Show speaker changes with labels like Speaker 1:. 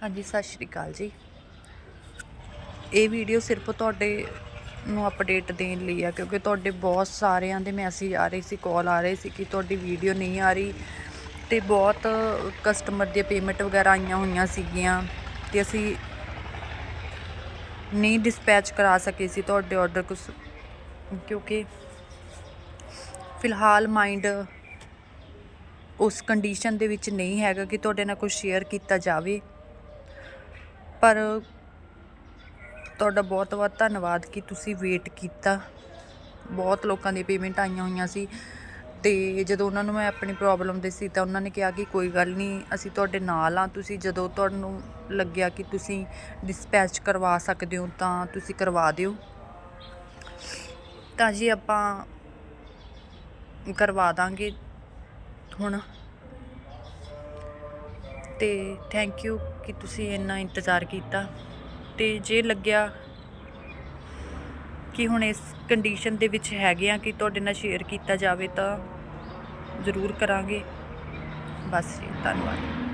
Speaker 1: ਹਾਂਜੀ, ਸਤਿ ਸ਼੍ਰੀ ਅਕਾਲ ਜੀ। ਇਹ ਵੀਡੀਓ ਸਿਰਫ ਤੁਹਾਡੇ ਨੂੰ ਅਪਡੇਟ ਦੇਣ ਲਈ ਆ, ਕਿਉਂਕਿ ਤੁਹਾਡੇ ਬਹੁਤ ਸਾਰਿਆਂ ਦੇ ਮੈਸੇਜ ਆ ਰਹੇ ਸੀ ਕਾਲ ਆ ਰਹੇ ਸੀ ਕਿ ਤੁਹਾਡੀ ਵੀਡੀਓ ਨਹੀਂ ਆ ਰਹੀ ਤੇ ਬਹੁਤ ਕਸਟਮਰ ਦੀਆਂ ਪੇਮੈਂਟ ਵਗੈਰਾ ਆਈਆਂ ਹੋਈਆਂ ਸੀਗੀਆਂ ਤੇ ਅਸੀਂ ਨਹੀਂ ਡਿਸਪੈਚ ਕਰਾ ਸਕੇ ਸੀ ਤੁਹਾਡੇ ਆਰਡਰ ਕੁਝ ਕਿਉਂਕਿ ਫਿਲਹਾਲ ਮਾਈਂਡ ਉਸ ਕੰਡੀਸ਼ਨ ਦੇ ਵਿੱਚ ਨਹੀਂ ਹੈਗਾ ਕਿ ਤੁਹਾਡੇ ਨਾਲ ਕੁਝ ਸ਼ੇਅਰ ਕੀਤਾ ਜਾਵੇ। ਪਰ ਤੁਹਾਡਾ ਬਹੁਤ ਬਹੁਤ ਧੰਨਵਾਦ ਕਿ ਤੁਸੀਂ ਵੇਟ ਕੀਤਾ। ਬਹੁਤ ਲੋਕਾਂ ਦੀ ਪੇਮੈਂਟ ਆਈਆਂ ਹੋਈਆਂ ਸੀ ਤੇ ਜਦੋਂ ਉਹਨਾਂ ਨੂੰ ਮੈਂ ਆਪਣੀ ਪ੍ਰੋਬਲਮ ਦੇ ਸੀ ਤਾਂ ਉਹਨਾਂ ਨੇ ਕਿਹਾ ਕਿ ਕੋਈ ਗੱਲ ਨਹੀਂ, ਅਸੀਂ ਤੁਹਾਡੇ ਨਾਲ ਆ ਤੁਸੀਂ ਜਦੋਂ ਤੁਹਾਨੂੰ ਲੱਗਿਆ ਕਿ ਤੁਸੀਂ ਡਿਸਪੈਚ ਕਰਵਾ ਸਕਦੇ ਹੋ ਤਾਂ ਤੁਸੀਂ ਕਰਵਾ ਦਿਓ। ਤਾਂ ਜੀ ਆਪਾਂ ਕਰਵਾ ਦਾਂਗੇ ਹੁਣ। ਅਤੇ ਥੈਂਕ ਯੂ ਕਿ ਤੁਸੀਂ ਇੰਨਾ ਇੰਤਜ਼ਾਰ ਕੀਤਾ। ਅਤੇ ਜੇ ਲੱਗਿਆ ਕਿ ਹੁਣ ਇਸ ਕੰਡੀਸ਼ਨ ਦੇ ਵਿੱਚ ਹੈਗੇ ਆ ਕਿ ਤੁਹਾਡੇ ਨਾਲ ਸ਼ੇਅਰ ਕੀਤਾ ਜਾਵੇ ਤਾਂ ਜ਼ਰੂਰ ਕਰਾਂਗੇ। ਬਸ ਜੀ, ਧੰਨਵਾਦ।